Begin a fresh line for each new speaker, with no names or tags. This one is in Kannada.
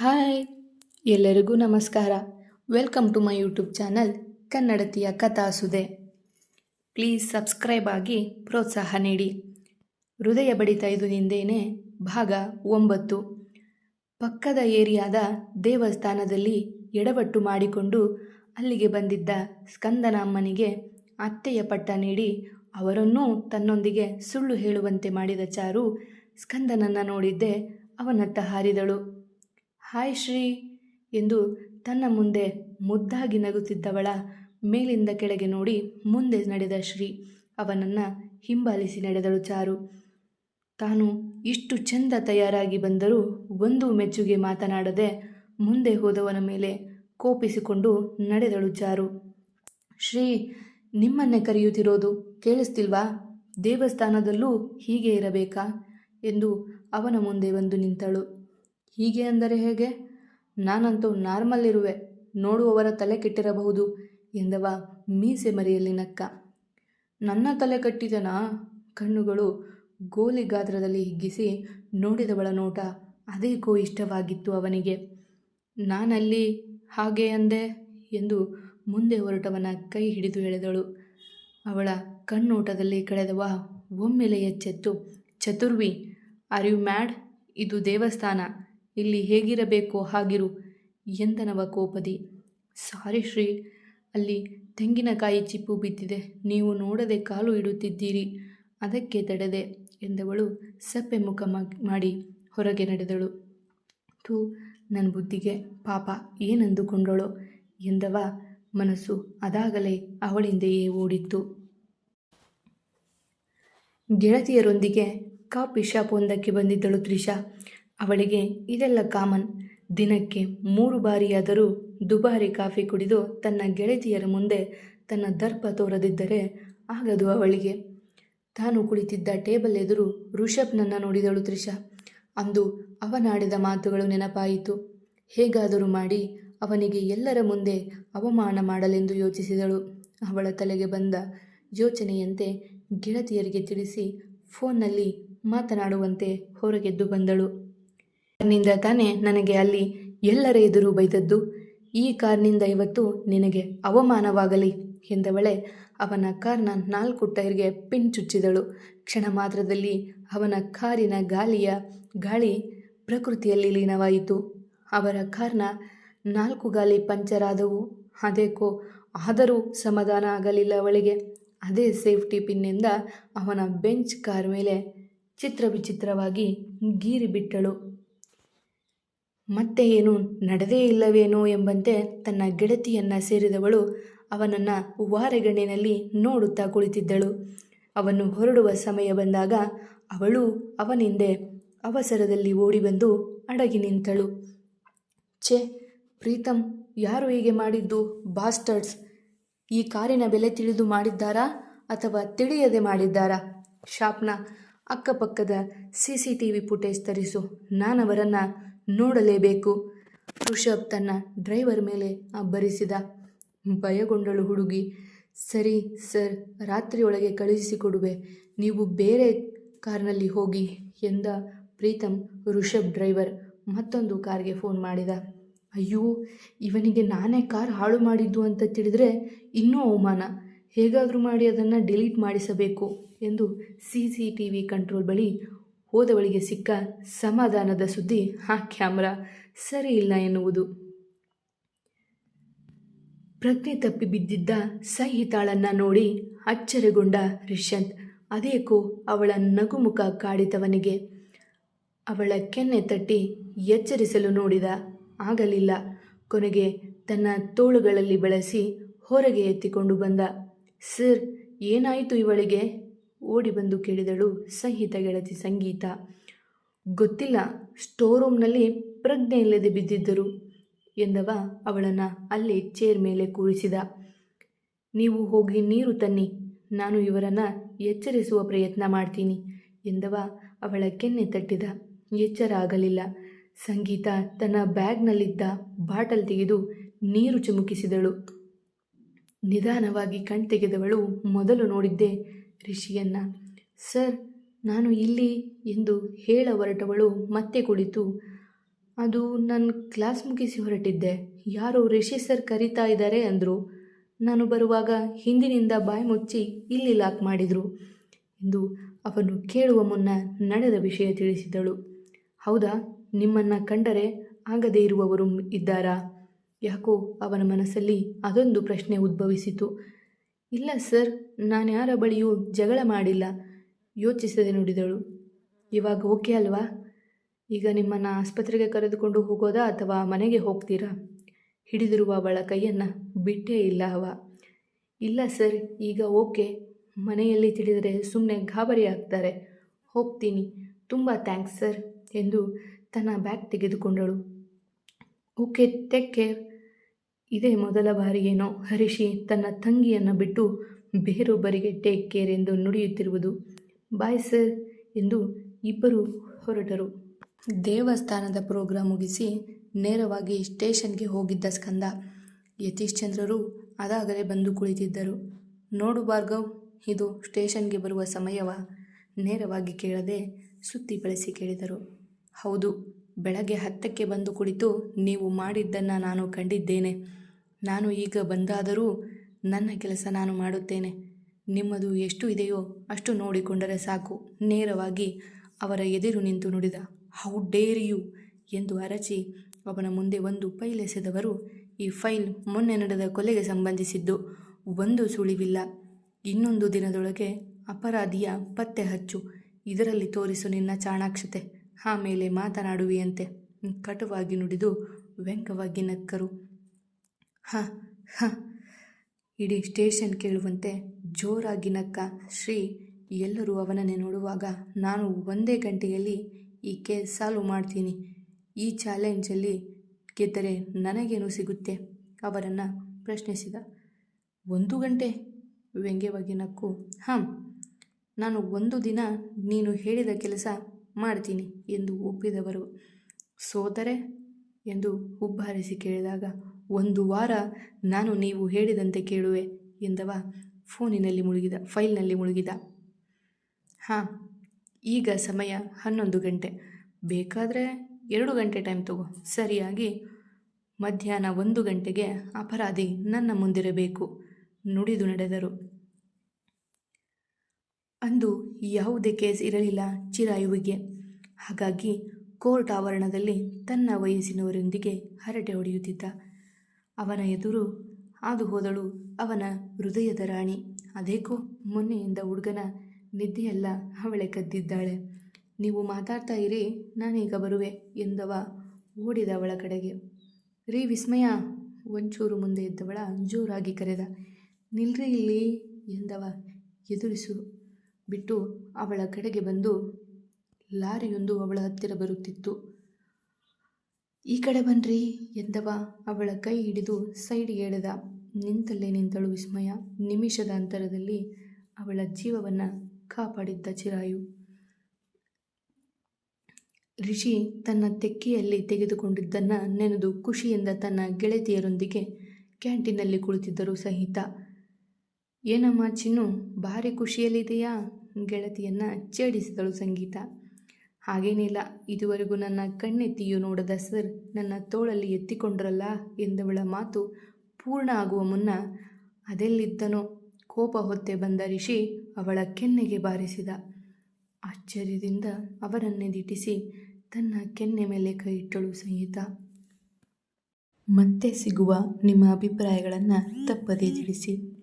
ಹಾಯ್, ಎಲ್ಲರಿಗೂ ನಮಸ್ಕಾರ. Welcome to my YouTube channel ಕನ್ನಡತಿಯ ಕಥಾಸುದೆ ಪ್ಲೀಸ್ ಸಬ್ಸ್ಕ್ರೈಬ್ ಆಗಿ ಪ್ರೋತ್ಸಾಹ ನೀಡಿ. ಹೃದಯ ಬಡಿತ ಇದು ನಿಂದೇನೆ, ಭಾಗ ಒಂಬತ್ತು. ಪಕ್ಕದ ಏರಿಯಾದ ದೇವಸ್ಥಾನದಲ್ಲಿ ಎಡವಟ್ಟು ಮಾಡಿಕೊಂಡು ಅಲ್ಲಿಗೆ ಬಂದಿದ್ದ ಸ್ಕಂದನ ಅಮ್ಮನಿಗೆ ಅತ್ತೆಯ ಪಟ್ಟ ನೀಡಿ ಅವರನ್ನೂ ತನ್ನೊಂದಿಗೆ ಸುಳ್ಳು ಹೇಳುವಂತೆ ಮಾಡಿದ ಚಾರು ಸ್ಕಂದನನ್ನು ನೋಡಿದ್ದೆ ಅವನತ್ತ ಹಾರಿದಳು. ಹಾಯ್ ಶ್ರೀ ಎಂದು ತನ್ನ ಮುಂದೆ ಮುದ್ದಾಗಿ ನಗುತ್ತಿದ್ದವಳ ಮೇಲಿಂದ ಕೆಳಗೆ ನೋಡಿ ಮುಂದೆ ನಡೆದ ಶ್ರೀ ಅವನನ್ನು ಹಿಂಬಾಲಿಸಿ ನಡೆದಳು ಚಾರು. ತಾನು ಇಷ್ಟು ಚೆಂದ ತಯಾರಾಗಿ ಬಂದರೂ ಒಂದು ಮೆಚ್ಚುಗೆ ಮಾತನಾಡದೆ ಮುಂದೆ ಹೋದವನ ಮೇಲೆ ಕೋಪಿಸಿಕೊಂಡು ನಡೆದಳು ಚಾರು. ಶ್ರೀ, ನಿಮ್ಮನ್ನೇ ಕರೆಯುತ್ತಿರೋದು ಕೇಳಿಸ್ತಿಲ್ವಾ? ದೇವಸ್ಥಾನದಲ್ಲೂ ಹೀಗೆ ಇರಬೇಕಾ? ಎಂದು ಅವನ ಮುಂದೆ ಬಂದು ನಿಂತಳು. ಹೀಗೆ ಅಂದರೆ ಹೇಗೆ? ನಾನಂತೂ ನಾರ್ಮಲ್ ಇರುವೆ ನೋಡುವವರ ತಲೆ ಕೆಟ್ಟಿರಬಹುದು ಎಂದವ ಮೀಸೆ ಮರಿಯಲ್ಲಿ ನಕ್ಕ. ನನ್ನ ತಲೆ ಕಟ್ಟಿದನ? ಕಣ್ಣುಗಳು ಗೋಲಿ ಗಾತ್ರದಲ್ಲಿ ಹಿಗ್ಗಿಸಿ ನೋಡಿದವಳ ನೋಟ ಅದೇಕೋ ಇಷ್ಟವಾಗಿತ್ತು ಅವನಿಗೆ. ನಾನಲ್ಲಿ ಹಾಗೆ ಅಂದೆ ಎಂದು ಮುಂದೆ ಹೊರಟವನ ಕೈ ಹಿಡಿದು ಎಳೆದಳು. ಅವಳ ಕಣ್ಣೋಟದಲ್ಲಿ ಕಳೆದವ ಒಮ್ಮೆಲೆ ಎಚ್ಚೆತ್ತು, ಚತುರ್ವಿ, ಆರ್ ಯು ಮ್ಯಾಡ್? ಇದು ದೇವಸ್ಥಾನ. ಇಲ್ಲಿ ಹೇಗಿರಬೇಕೋ ಹಾಗಿರು ಎಂದನವ ಕೋಪದಿ. ಸಾರಿ ಶ್ರೀ, ಅಲ್ಲಿ ತೆಂಗಿನಕಾಯಿ ಚಿಪ್ಪು ಬಿದ್ದಿದೆ. ನೀವು ನೋಡದೆ ಕಾಲು ಇಡುತ್ತಿದ್ದೀರಿ. ಅದಕ್ಕೆ ತಡೆದೆ ಎಂದವಳು ಸಪ್ಪೆ ಮುಖ ಮಾಡಿ ಹೊರಗೆ ನಡೆದಳು. ಥೂ ನನ್ನ ಬುದ್ಧಿಗೆ ಪಾಪ ಏನಂದುಕೊಂಡಳು ಎಂದವ ಮನಸ್ಸು ಅದಾಗಲೇ ಅವಳಿಂದೆಯೇ ಓಡಿತ್ತು. ಗೆಳತಿಯರೊಂದಿಗೆ ಕಾಫಿ ಶಾಪ್ ಒಂದಕ್ಕೆ ಬಂದಿದ್ದಳು ತ್ರಿಷಾ. ಅವಳಿಗೆ, ಇದೆಲ್ಲ ಕಾಮನ್. ದಿನಕ್ಕೆ ಮೂರು ಬಾರಿಯಾದರೂ ದುಬಾರಿ ಕಾಫಿ ಕುಡಿದು ತನ್ನ ಗೆಳತಿಯರ ಮುಂದೆ ತನ್ನ ದರ್ಪ ತೋರದಿದ್ದರೆ ಆಗದು ಅವಳಿಗೆ. ತಾನು ಕುಳಿತಿದ್ದ ಟೇಬಲ್ ಎದುರು ಋಷಭ್ನನ್ನು ನೋಡಿದಳು ತ್ರಿಷಾ. ಅಂದು ಅವನಾಡಿದ ಮಾತುಗಳು ನೆನಪಾಯಿತು. ಹೇಗಾದರೂ ಮಾಡಿ ಅವನಿಗೆ ಎಲ್ಲರ ಮುಂದೆ ಅವಮಾನ ಮಾಡಲೆಂದು ಯೋಚಿಸಿದಳು. ಅವಳ ತಲೆಗೆ ಬಂದ ಯೋಚನೆಯಂತೆ ಗೆಳತಿಯರಿಗೆ ತಿಳಿಸಿ ಫೋನ್ನಲ್ಲಿ ಮಾತನಾಡುವಂತೆ ಹೊರಗೆದ್ದು ಬಂದಳು. ಕಾರ್ನಿಂದ ತಾನೇ ನನಗೆ ಅಲ್ಲಿ ಎಲ್ಲರ ಎದುರು ಬೈದದ್ದು. ಈ ಕಾರ್ನಿಂದ ಇವತ್ತು ನಿನಗೆ ಅವಮಾನವಾಗಲಿ ಎಂದವಳೆ ಅವನ ಕಾರ್ನ ನಾಲ್ಕು ಟೈರ್ಗೆ ಪಿನ್ ಚುಚ್ಚಿದಳು. ಕ್ಷಣ ಮಾತ್ರದಲ್ಲಿ ಅವನ ಕಾರಿನ ಗಾಲಿಯ ಗಾಳಿ ಪ್ರಕೃತಿಯಲ್ಲಿ ಲೀನವಾಯಿತು. ಅವರ ಕಾರ್ನ ನಾಲ್ಕು ಗಾಲಿ ಪಂಚರ್ ಆದವು ಅದೇಕೋ ಆದರೂ ಸಮಾಧಾನ ಆಗಲಿಲ್ಲ ಅವಳಿಗೆ. ಅದೇ ಸೇಫ್ಟಿ ಪಿನ್ನಿಂದ ಅವನ ಬೆಂಚ್ ಕಾರ್ ಮೇಲೆ ಚಿತ್ರ ವಿಚಿತ್ರವಾಗಿ ಗೀರಿ ಬಿಟ್ಟಳು ಮತ್ತೆ ಏನು ನಡೆದೇ ಇಲ್ಲವೇನೋ ಎಂಬಂತೆ ತನ್ನ ಗೆಳತಿಯನ್ನ ಸೇರಿದವಳು ಅವನನ್ನು ವಾರೆಗಣ್ಣಿನಲ್ಲಿ ನೋಡುತ್ತಾ ಕುಳಿತಿದ್ದಳು. ಅವನು ಹೊರಡುವ ಸಮಯ ಬಂದಾಗ ಅವಳು ಅವನಿಂದೆ ಅವಸರದಲ್ಲಿ ಓಡಿಬಂದು ಅಡಗಿ ನಿಂತಳು. ಛೇ ಪ್ರೀತಮ್ ಯಾರು ಹೀಗೆ ಮಾಡಿದ್ದು, ಬಾಸ್ಟರ್ಡ್ಸ್? ಈ ಕಾರಿನ ಬೆಲೆ ತಿಳಿದು ಮಾಡಿದ್ದಾರಾ ಅಥವಾ ತಿಳಿಯದೆ ಮಾಡಿದ್ದಾರಾ? ಶಾಪ್ನ ಅಕ್ಕಪಕ್ಕದ C C T V footage ತರಿಸು. ನಾನವರನ್ನು ನೋಡಲೇಬೇಕು. ಋಷಭ್ ತನ್ನ ಡ್ರೈವರ್ ಮೇಲೆ ಅಬ್ಬರಿಸಿದ ಭಯಗೊಂಡಳು ಹುಡುಗಿ. ಸರಿ ಸರ್, ರಾತ್ರಿಯೊಳಗೆ ಕಳುಹಿಸಿಕೊಡುವೆ ನೀವು ಬೇರೆ ಕಾರ್ನಲ್ಲಿ ಹೋಗಿ ಎಂದ ಪ್ರೀತಮ್ ಋಷಭ್ ಡ್ರೈವರ್ ಮತ್ತೊಂದು ಕಾರ್ಗೆ ಫೋನ್ ಮಾಡಿದ. ಅಯ್ಯೋ, ಇವನಿಗೆ ನಾನೇ ಕಾರ್ ಹಾಳು ಮಾಡಿದ್ದು ಅಂತ ತಿಳಿದರೆ ಇನ್ನೂ ಅವಮಾನ. ಹೇಗಾದರೂ ಮಾಡಿ ಅದನ್ನು ಡಿಲೀಟ್ ಮಾಡಿಸಬೇಕು ಎಂದು C C T V control ಬಳಿ ಹೋದವಳಿಗೆ ಸಿಕ್ಕ ಸಮಾಧಾನದ ಸುದ್ದಿ ಆ ಕ್ಯಾಮ್ರಾ ಸರಿ ಇಲ್ಲ ಎನ್ನುವುದು. ಪ್ರಜ್ಞೆ ತಪ್ಪಿ ಬಿದ್ದಿದ್ದ ಸಹಿತಾಳನ್ನು ನೋಡಿ ಅಚ್ಚರಿಗೊಂಡ ರಿಷಂತ್ ಅದೇಕೋ ಅವಳ ನಗುಮುಖ ಕಾಡಿತವನಿಗೆ ಅವಳ ಕೆನ್ನೆ ತಟ್ಟಿ ಎಚ್ಚರಿಸಲು ನೋಡಿದ. ಆಗಲಿಲ್ಲ. ಕೊನೆಗೆ ತನ್ನ ತೋಳುಗಳಲ್ಲಿ ಬಳಸಿ ಹೊರಗೆ ಎತ್ತಿಕೊಂಡು ಬಂದ. ಸರ್, ಏನಾಯಿತು ಇವಳಿಗೆ? ಓಡಿ ಬಂದು ಕೇಳಿದಳು ಸಂಹಿತ ಗೆಳತಿ ಸಂಗೀತ. ಗೊತ್ತಿಲ್ಲ ಸ್ಟೋರ್ ರೂಮ್ನಲ್ಲಿ ಪ್ರಜ್ಞೆ ಇಲ್ಲದೆ ಬಿದ್ದಿದ್ದರು ಎಂದವ ಅವಳನ್ನು ಅಲ್ಲಿ ಚೇರ್ ಮೇಲೆ ಕೂರಿಸಿದ. ನೀವು ಹೋಗಿ ನೀರು ತನ್ನಿ, ನಾನು ಇವರನ್ನು ಎಚ್ಚರಿಸುವ ಪ್ರಯತ್ನ ಮಾಡ್ತೀನಿ ಎಂದವ ಅವಳ ಕೆನ್ನೆ ತಟ್ಟಿದ. ಎಚ್ಚರ ಆಗಲಿಲ್ಲ. ಸಂಗೀತ ತನ್ನ ಬ್ಯಾಗ್ನಲ್ಲಿದ್ದ ಬಾಟಲ್ ತೆಗೆದು ನೀರು ಚಿಮುಕಿಸಿದಳು. ನಿಧಾನವಾಗಿ ಕಣ್ತೆಗೆದವಳು ಮೊದಲು ನೋಡಿದ್ದೆ ರಿಷಿಯನ್ನ ಸರ್, ನಾನು ಇಲ್ಲಿ ಎಂದು ಹೇಳ ಹೊರಟವಳು ಮತ್ತೆ ಕುಳಿತು, ಅದು ನನ್ನ ಕ್ಲಾಸ್ ಮುಗಿಸಿ ಹೊರಟಿದ್ದೆ. ಯಾರೋ ರಿಷಿ ಸರ್ ಕರೀತಾ ಇದ್ದಾರೆ ಅಂದರು. ನಾನು ಬರುವಾಗ ಹಿಂದಿನಿಂದ ಬಾಯಿ ಮುಚ್ಚಿ ಇಲ್ಲಿ ಲಾಕ್ ಮಾಡಿದರು ಎಂದು ಅವನು ಕೇಳುವ ಮುನ್ನ ನಡೆದ ವಿಷಯ ತಿಳಿಸಿದಳು. ಹೌದಾ, ನಿಮ್ಮನ್ನು ಕಂಡರೆ ಆಗದೇ ಇರುವವರು ಇದ್ದಾರಾ? ಯಾಕೋ ಅವನ ಮನಸ್ಸಲ್ಲಿ ಅದೊಂದು ಪ್ರಶ್ನೆ ಉದ್ಭವಿಸಿತು. ಇಲ್ಲ ಸರ್, ನಾನು ಯಾರ ಬಳಿಯೂ ಜಗಳ ಮಾಡಿಲ್ಲ, ಯೋಚಿಸದೆ ನುಡಿದಳು. ಇವಾಗ ಓಕೆ ಅಲ್ವಾ? ಈಗ ನಿಮ್ಮನ್ನು ಆಸ್ಪತ್ರೆಗೆ ಕರೆದುಕೊಂಡು ಹೋಗೋದಾ ಅಥವಾ ಮನೆಗೆ ಹೋಗ್ತೀರಾ? ಹಿಡಿದಿರುವ ಅವಳ ಕೈಯನ್ನು ಬಿಟ್ಟೇ ಇಲ್ಲ ಅವ. ಇಲ್ಲ ಸರ್, ಈಗ ಓಕೆ. ಮನೆಯಲ್ಲಿ ತಿಳಿದರೆ ಸುಮ್ಮನೆ ಗಾಬರಿ ಆಗ್ತಾರೆ. ಹೋಗ್ತೀನಿ. ತುಂಬ ಥ್ಯಾಂಕ್ಸ್ ಸರ್ ಎಂದು ತನ್ನ ಬ್ಯಾಗ್ ತೆಗೆದುಕೊಂಡಳು. Okay, take care. ಇದೇ ಮೊದಲ ಬಾರಿಯೇನೋ ಹರಿಷಿ ತನ್ನ ತಂಗಿಯನ್ನು ಬಿಟ್ಟು ಬೇರೊಬ್ಬರಿಗೆ ಟೇಕ್ ಕೇರ್ ಎಂದು ನುಡಿಯುತ್ತಿರುವುದು. ಬಾಯ್ ಸರ್ ಎಂದು ಇಬ್ಬರು ಹೊರಟರು. ದೇವಸ್ಥಾನದ ಪ್ರೋಗ್ರಾಂ ಮುಗಿಸಿ ನೇರವಾಗಿ ಸ್ಟೇಷನ್ಗೆ ಹೋಗಿದ್ದ ಸ್ಕಂದ ಯತೀಶ್ ಚಂದ್ರರು ಅದಾಗಲೇ ಬಂದು ಕುಳಿತಿದ್ದರು. ನೋಡು ಭಾರ್ಗವ್, ಇದು ಸ್ಟೇಷನ್ಗೆ ಬರುವ ಸಮಯವ? ನೇರವಾಗಿ ಕೇಳದೆ ಸುತ್ತಿ ಬಳಸಿ ಕೇಳಿದರು. ಹೌದು ಬೆಳಗ್ಗೆ ಹತ್ತಕ್ಕೆ ಬಂದು ಕುಳಿತು, ನೀವು ಮಾಡಿದ್ದನ್ನು ನಾನು ಕಂಡಿದ್ದೇನೆ. ನಾನು ಈಗ ಬಂದಾದರೂ ನನ್ನ ಕೆಲಸ ನಾನು ಮಾಡುತ್ತೇನೆ. ನಿಮ್ಮದು ಎಷ್ಟು ಇದೆಯೋ ಅಷ್ಟು ನೋಡಿಕೊಂಡರೆ ಸಾಕು. ನೇರವಾಗಿ ಅವರ ಎದುರು ನಿಂತು ನುಡಿದ ಹೌ ಡೇರ್ ಯು ಎಂದು ಅರಚಿ ಅವನ ಮುಂದೆ ಒಂದು ಫೈಲ್ ಎಸೆದವರು ಈ ಫೈಲ್ ಮೊನ್ನೆ ನಡೆದ ಕೊಲೆಗೆ ಸಂಬಂಧಿಸಿದ್ದು ಒಂದು ಸುಳಿವಿಲ್ಲ. ಇನ್ನೊಂದು ದಿನದೊಳಗೆ ಅಪರಾಧಿಯ ಪತ್ತೆ ಹಚ್ಚು. ಇದರಲ್ಲಿ ತೋರಿಸು ನಿನ್ನ ಚಾಣಾಕ್ಷತೆ. ಆಮೇಲೆ ಮಾತನಾಡುವಿಯಂತೆ. ಕಟುವಾಗಿ ನುಡಿದು ವ್ಯಂಗವಾಗಿ ನಕ್ಕರು. ಹ ಹ. ಇಡೀ ಸ್ಟೇಷನ್ ಕೇಳುವಂತೆ ಜೋರಾಗಿ ನಕ್ಕ. ಶ್ರೀ, ಎಲ್ಲರೂ ಅವನನ್ನೇ ನೋಡುವಾಗ ನಾನು ಒಂದೇ ಗಂಟೆಯಲ್ಲಿ ಈ ಕೇಸ್ ಸಾಲ್ವ್ ಮಾಡ್ತೀನಿ. ಈ ಚಾಲೆಂಜಲ್ಲಿ ಗೆದ್ದರೆ ನನಗೇನು ಸಿಗುತ್ತೆ? ಅವರನ್ನು ಪ್ರಶ್ನಿಸಿದ. ಒಂದು ಗಂಟೆ? ವ್ಯಂಗ್ಯವಾಗಿ ನಕ್ಕು. ಹಾಂ ನಾನು ಒಂದು ದಿನ ನೀನು ಹೇಳಿದ ಕೆಲಸ ಮಾಡ್ತೀನಿ ಎಂದು ಒಪ್ಪಿದವರು. ಸೋದರೆ ಎಂದು ಉಬ್ಬಾರಿಸಿ ಕೇಳಿದಾಗ, ಒಂದು ವಾರ ನಾನು ನೀವು ಹೇಳಿದಂತೆ ಕೇಳುವೆ ಎಂದವ ಫೋನಿನಲ್ಲಿ ಮುಳುಗಿದ, ಫೈಲ್ನಲ್ಲಿ ಮುಳುಗಿದ. ಹಾಂ, ಈಗ ಸಮಯ ಹನ್ನೊಂದು ಗಂಟೆ. ಬೇಕಾದರೆ ಎರಡು ಗಂಟೆ ಟೈಮ್ ತಗೋ. ಸರಿಯಾಗಿ ಮಧ್ಯಾಹ್ನ ಒಂದು ಗಂಟೆಗೆ ಅಪರಾಧಿ ನನ್ನ ಮುಂದಿರಬೇಕು, ನುಡಿದು ನಡೆದರು. ಅಂದು ಯಾವುದೇ ಕೇಸ್ ಇರಲಿಲ್ಲ ಚಿರಾಯುವಿಗೆ. ಹಾಗಾಗಿ ಕೋರ್ಟ್ ಆವರಣದಲ್ಲಿ ತನ್ನ ವಯಸ್ಸಿನವರೊಂದಿಗೆ ಹರಟೆ ಹೊಡೆಯುತ್ತಿದ್ದ. ಅವನ ಎದುರು ಹಾದು ಹೋದಳು ಅವನ ಹೃದಯದ ರಾಣಿ. ಅದೇಕೋ ಮೊನ್ನೆಯಿಂದ ಹುಡುಗನ ನಿದ್ದೆಯೆಲ್ಲ ಅವಳೆ ಕದ್ದಿದ್ದಾಳೆ. ನೀವು ಮಾತಾಡ್ತಾ ಇರಿ, ನಾನೀಗ ಬರುವೆ ಎಂದವ ಓಡಿದ ಅವಳ ಕಡೆಗೆ. ರೀ ವಿಸ್ಮಯ, ಒಂಚೂರು ಮುಂದೆ ಇದ್ದವಳ ಜೋರಾಗಿ ಕರೆದ. ನಿಲ್ರಿ ಇಲ್ಲಿ ಎಂದವ ಎದುರಿಸು ಬಿಟ್ಟು ಅವಳ ಕಡೆಗೆ ಬಂದು ಲಾರಿಯೊಂದು ಅವಳ ಹತ್ತಿರ ಬರುತ್ತಿತ್ತು. ಈ ಕಡೆ ಬನ್ರಿ ಎಂದವ ಅವಳ ಕೈ ಹಿಡಿದು ಸೈಡ್ಗೆ ಎಳೆದ. ನಿಂತಲ್ಲೇ ನಿಂತಳು ವಿಸ್ಮಯ. ನಿಮಿಷದ ಅಂತರದಲ್ಲಿ ಅವಳ ಜೀವವನ್ನು ಕಾಪಾಡಿದ್ದ ಚಿರಾಯು. ರಿಷಿ ತನ್ನ ತೆಕ್ಕೆಯಲ್ಲಿ ತೆಗೆದುಕೊಂಡಿದ್ದನ್ನು ನೆನೆದು ಖುಷಿಯಿಂದ ತನ್ನ ಗೆಳತಿಯರೊಂದಿಗೆ ಕ್ಯಾಂಟೀನಲ್ಲಿ ಕುಳಿತಿದ್ದರು ಸಹಿತ. ಏನಮ್ಮ ಚಿನ್ನು, ಭಾರಿ ಖುಷಿಯಲ್ಲಿದೆಯಾ? ಗೆಳತಿಯನ್ನ ಛೇಡಿಸಿದಳು ಸಂಗೀತ. ಹಾಗೇನಿಲ್ಲ ಇದುವರೆಗೂ ನನ್ನ ಕಣ್ಣೆತ್ತಿಯೂ ನೋಡದ ಸರ್ ನನ್ನ ತೋಳಲ್ಲಿ ಎತ್ತಿಕೊಂಡ್ರಲ್ಲ ಎಂದವಳ ಮಾತು ಪೂರ್ಣ ಆಗುವ ಮುನ್ನ ಅದೆಲ್ಲಿದ್ದನೋ ಕೋಪ ಹೊತ್ತೆ ಬಂದ ರಿಷಿ ಅವಳ ಕೆನ್ನೆಗೆ ಬಾರಿಸಿದ. ಆಶ್ಚರ್ಯದಿಂದ ಅವರನ್ನೇ ದಿಟ್ಟಿಸಿ ತನ್ನ ಕೆನ್ನೆ ಮೇಲೆ ಕೈ ಇಟ್ಟಳು ಸಂಗೀತ. ಮತ್ತೆ ಸಿಗುವ ನಿಮ್ಮ ಅಭಿಪ್ರಾಯಗಳನ್ನು ತಪ್ಪದೇ ತಿಳಿಸಿ.